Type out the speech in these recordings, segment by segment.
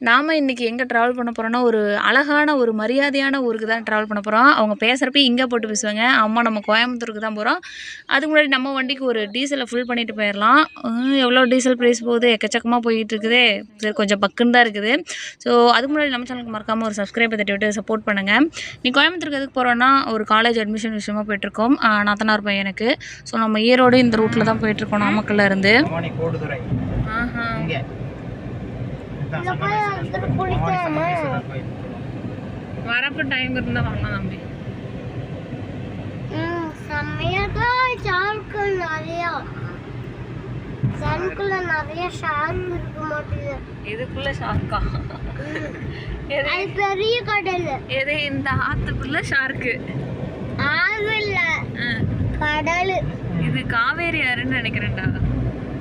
நாம் இன்றைக்கி எங்கே ட்ராவல் பண்ண போகிறோன்னா ஒரு அழகான ஒரு மரியாதையான ஊருக்கு தான் ட்ராவல் பண்ண போகிறோம் அவங்க பேசுகிறப்ப இங்கே போட்டு பேசுவாங்க. அம்மா நம்ம கோயம்புத்தூருக்கு தான் போகிறோம் அதுக்கு முன்னாடி நம்ம வண்டிக்கு ஒரு டீசலை ஃபுல் பண்ணிட்டு போயிடலாம் எவ்வளோ டீசல் ப்ரைஸ் போகுது? எக்கச்சக்கமாக போயிட்டு இருக்குதே சரி கொஞ்சம் பக்குன்னு தான் இருக்குது. ஸோ அதுக்கு முன்னாடி நம்ம சேனலுக்கு மறக்காமல் ஒரு சப்ஸ்கிரைப் தட்டி விட்டு சப்போர்ட் பண்ணுங்கள் நீ கோயம்புத்தூருக்கு எதுக்கு போகிறோன்னா ஒரு காலேஜ் அட்மிஷன் விஷயமா போயிட்டுருக்கோம். நாத்தனார் பையனுக்கு ஸோ நம்ம ஈரோடு இந்த ரூட்டில் தான் போயிட்டுருக்கோம் நாமக்கல்ல இருந்து. பவானி கோடுதுறை. ஆஹா. வரப்போ டைம் இருந்தால் வரலாம் தம்பி செம்மையாதான் ஷார்க்கு நிறையா சனுக்குள்ள நிறைய ஷார்க் இருக்க மாட்டேங்குது இதுக்குள்ள ஷார்க்கா பெரிய கடல் எது இந்த ஆத்துக்குள்ள ஷார்க்கு ஆறு இல்ல கடல் இது காவேரி ஆறுன்னு நினைக்கிறேன்டா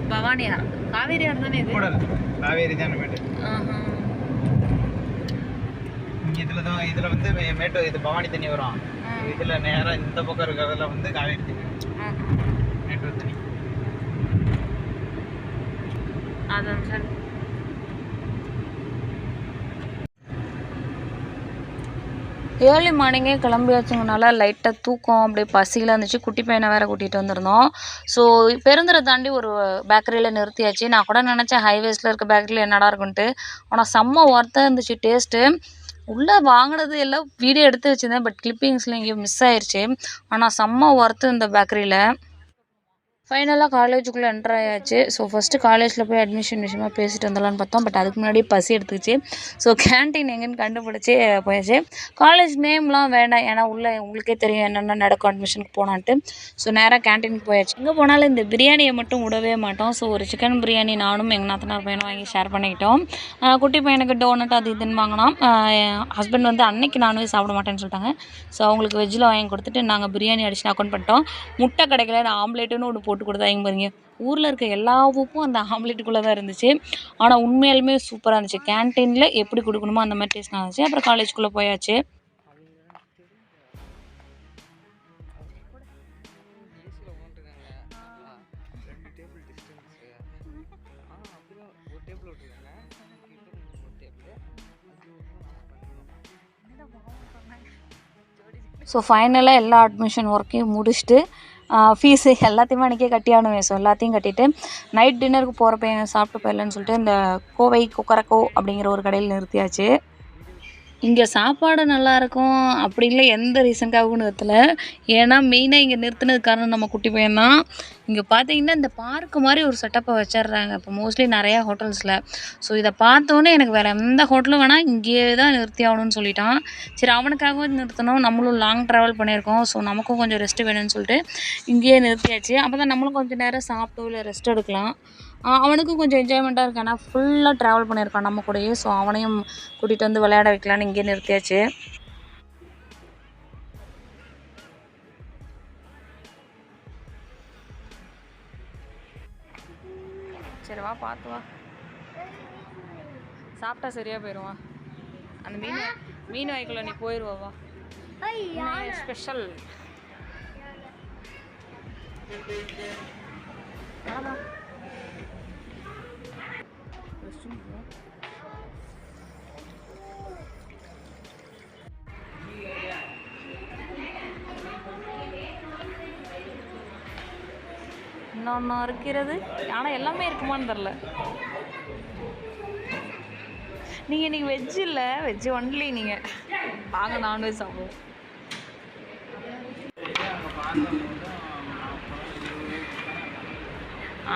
பவானி ஆறு காவேரி ஆறு தானே இது காவேரி தான் மேட்டு. இங்க இதுல தான் இதுல வந்து மேட்டு இது பவானி தண்ணி வரும். இதுல நேரா இந்த பக்கம் இருக்கிறதுல வந்து காவேரி தண்ணி. மேட்டூர் தண்ணி அதான் சார் ஏர்லி மார்னிங்கே கிளம்பியாச்சுங்கனால லைட்டாக தூக்கம் அப்படியே பசியில் இருந்துச்சு. குட்டி பையனை வேறு கூட்டிகிட்டு வந்திருந்தோம். ஸோ பெருந்தரை தாண்டி ஒரு பேக்கரியில் நிறுத்தியாச்சு. நான் கூட நினச்சேன் ஹைவேஸில் இருக்க பேக்கரியில் என்னடா இருக்குன்ட்டு. ஆனால் செம்ம ஒர்த்தாக இருந்துச்சு டேஸ்ட்டு உள்ளே வாங்கினது எல்லாம் வீடியோ எடுத்து வச்சுருந்தேன் பட் கிளிப்பிங்ஸில் எங்கேயும் மிஸ் ஆயிடுச்சு ஆனால் செம்ம ஒர்த்து இந்த பேக்கரியில் ஃபைனலாக காலேஜுக்குள்ளே என்டர் ஆயாச்சு. ஸோ ஃபஸ்ட்டு காலேஜில் போய் அட்மிஷன் விஷயமா பேசிட்டு வந்துடலான்னு பார்த்தோம். பட் அதுக்கு முன்னாடியே பசி எடுத்துக்கிச்சு. ஸோ கேன்டீன் எங்கேன்னு கண்டுபிடிச்சி போயாச்சு. காலேஜ் நேம்லாம் வேண்டாம். ஏன்னா உள்ளே உங்களுக்கே தெரியும் என்னென்ன நடக்கும் அட்மிஷனுக்கு போனான்ட்டு. ஸோ நேராக கேன்டீனுக்கு போயாச்சு. எங்கே போனாலும் இந்த பிரியாணியை மட்டும் விடவே மாட்டோம். ஸோ ஒரு சிக்கன் பிரியாணி நானும் எங்கள் நாத்தனார் பையனும் வாங்கி ஷேர் பண்ணிக்கிட்டோம். குட்டி பையனுக்கு டோனட் அது இதுன்னு வாங்கினோம். ஹஸ்பண்ட் வந்து அன்னைக்கு நானும் சாப்பிட மாட்டேன்னு சொல்லிட்டாங்க. ஸோ அவங்களுக்கு வெஜ்ஜில் வாங்கி கொடுத்துட்டு நாங்கள் பிரியாணி அடிச்சு அக்கௌண்ட் பண்ணிட்டோம். முட்டை கிடைக்கல நான் ஆம்லேட்டுன்னு ஒன்று போட்டு கொடுத்தாங்க பாருங்க ஊரில் இருக்க எல்லா உப்பும் அந்த ஆம்லேட்டுக்குள்ளே தான் இருந்துச்சு. ஆனால் உண்மையாலுமே சூப்பராக இருந்துச்சு. கேன்டீனில் எப்படி கொடுக்கணுமோ அந்த மாதிரி டேஸ்ட் இருந்துச்சு. அப்புறம் காலேஜ்குள்ளே போயாச்சு. ஸோ ஃபைனலாக எல்லா அட்மிஷன் ஒர்க்கையும் முடிச்சுட்டு ஃபீஸு எல்லாத்தையுமே அன்றைக்கே கட்டியானுவேன் ஸோ எல்லாத்தையும் கட்டிட்டு நைட் டின்னருக்கு போகிறப்ப சாப்பிட்டு போயிடலன்னு சொல்லிட்டு இந்த கோவை கொக்கரக்கோ அப்படிங்கிற ஒரு கடையில் நிறுத்தியாச்சு. இங்கே சாப்பாடு நல்லா இருக்கும் அப்படி இல்லை எந்த ரீசனுக்காகவும் நிறுத்தலை. ஏன்னா மெயினாக இங்கே நிறுத்தினது காரணம் நம்ம குட்டி பையன் தான். இங்கே பார்த்தீங்கன்னா இந்த பார்க்கு மாதிரி ஒரு செட்டப்பை வச்சிடுறாங்க. இப்போ மோஸ்ட்லி நிறையா ஹோட்டல்ஸில் ஸோ இதை பார்த்தோன்னே எனக்கு வேறு எந்த ஹோட்டலும் வேணால் இங்கேயே தான் நிறுத்தி ஆகணும்னு சொல்லிட்டான். சரி அவனுக்காகவும் நிறுத்தணும். நம்மளும் லாங் ட்ராவல் பண்ணியிருக்கோம். ஸோ நமக்கும் கொஞ்சம் ரெஸ்ட் வேணும்னு சொல்லிட்டு இங்கேயே நிறுத்தியாச்சு. அப்போ தான் நம்மளும் கொஞ்சம் நேரம் சாப்பிட்டோ இல்லை ரெஸ்ட் எடுக்கலாம். அவனுக்கும் கொஞ்சம் என்ஜாய்மெண்ட்டாக இருக்கு. ஏன்னா ஃபுல்லாக ட்ராவல் பண்ணியிருக்கான் நம்ம கூடயே. ஸோ அவனையும் கூட்டிகிட்டு வந்து விளையாட வைக்கலான்னு இங்கேயே நிறுத்தியாச்சு. சரி வா பார்த்து வா. சாப்பிட்டா சரியாக போயிடுவா அந்த மீன் மீன் வாய்க்குள்ள நீ போயிடுவா ஸ்பெஷல் என்னென்ன இருக்கிறது? ஆனால் எல்லாமே இருக்குமான்னு தெரில நீங்கள் இன்றைக்கி வெஜ் இல்லை? வெஜ் ஒன்லி நீங்கள் வாங்க நான்வெஜ் சாப்பிடுவோம்.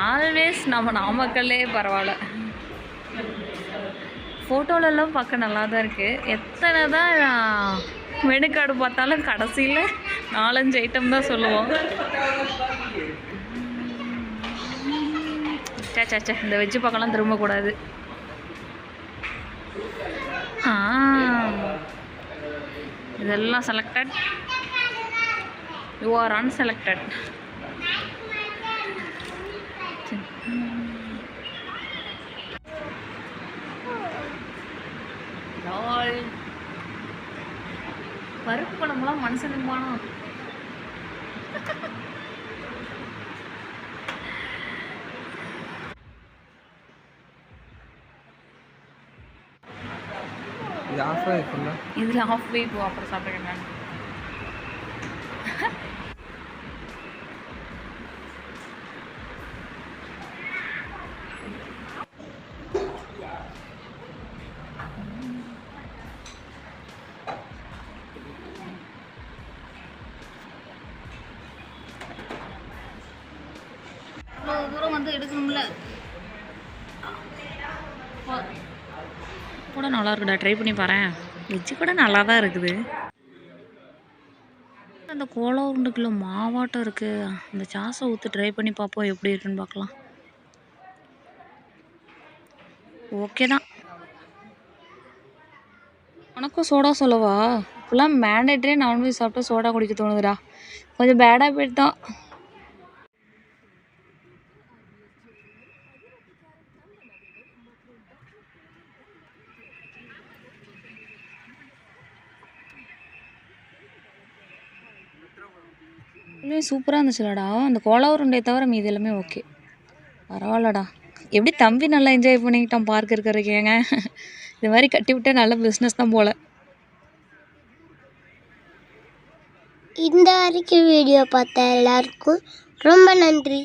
ஆல்வேஸ் நம்ம நாமக்கல்லே பரவாயில்ல. ஃபோட்டோலெல்லாம் பார்க்க நல்லா தான் இருக்குது எத்தனை தான் மெனு கார்டு பார்த்தாலும் கடைசியில் நாலஞ்சு ஐட்டம் தான் சொல்லுவோம். சே இந்த வெஜ்ஜு பக்கம்லாம் திரும்பக்கூடாது. இதெல்லாம் செலக்டட் யூ ஆர் அன்செலக்டட் பருப்பு குழம்புலாம் மனுஷன் திம்பானா இது ஆஃபாக இருக்குல்ல இதில் ஆஃப் வே போ அப்புறம் சாப்பிடுங்க இவ்வளோ தூரம் வந்து எடுக்கணும்ல கூட நல்லா இருக்குடா ட்ரை பண்ணி பாறேன் வெஜ்ஜு கூட நல்லா தான் இருக்குது. அந்த கோலம் உருண்டுக்குள்ள மாவாட்டம் இருக்குது அந்த சாஸை ஊற்றி ட்ரை பண்ணி பார்ப்போம் எப்படி இருக்குன்னு பார்க்கலாம் ஓகே தான். உனக்கும் சோடா சொல்லவா? இப்போலாம் மேண்டேட்டரே நான்வெஜ் சாப்பிட்டா சோடா குடிக்க தோணுதுடா. கொஞ்சம் பேடாக போயிட்டு தான். எல்லாமே சூப்பராக இருந்துச்சுலடா. அந்த கோலா உருண்டையை தவிர மீதி எல்லாமே ஓகே. பரவாயில்லடா. எப்படி தம்பி நல்லா என்ஜாய் பண்ணிக்கிட்டான் பார்க் இருக்கிறக்கேங்க இது மாதிரி கட்டி விட்டா நல்ல பிஸ்னஸ் தான் போல். இந்த வரைக்கும் வீடியோ பார்த்த எல்லாருக்கும் ரொம்ப நன்றி.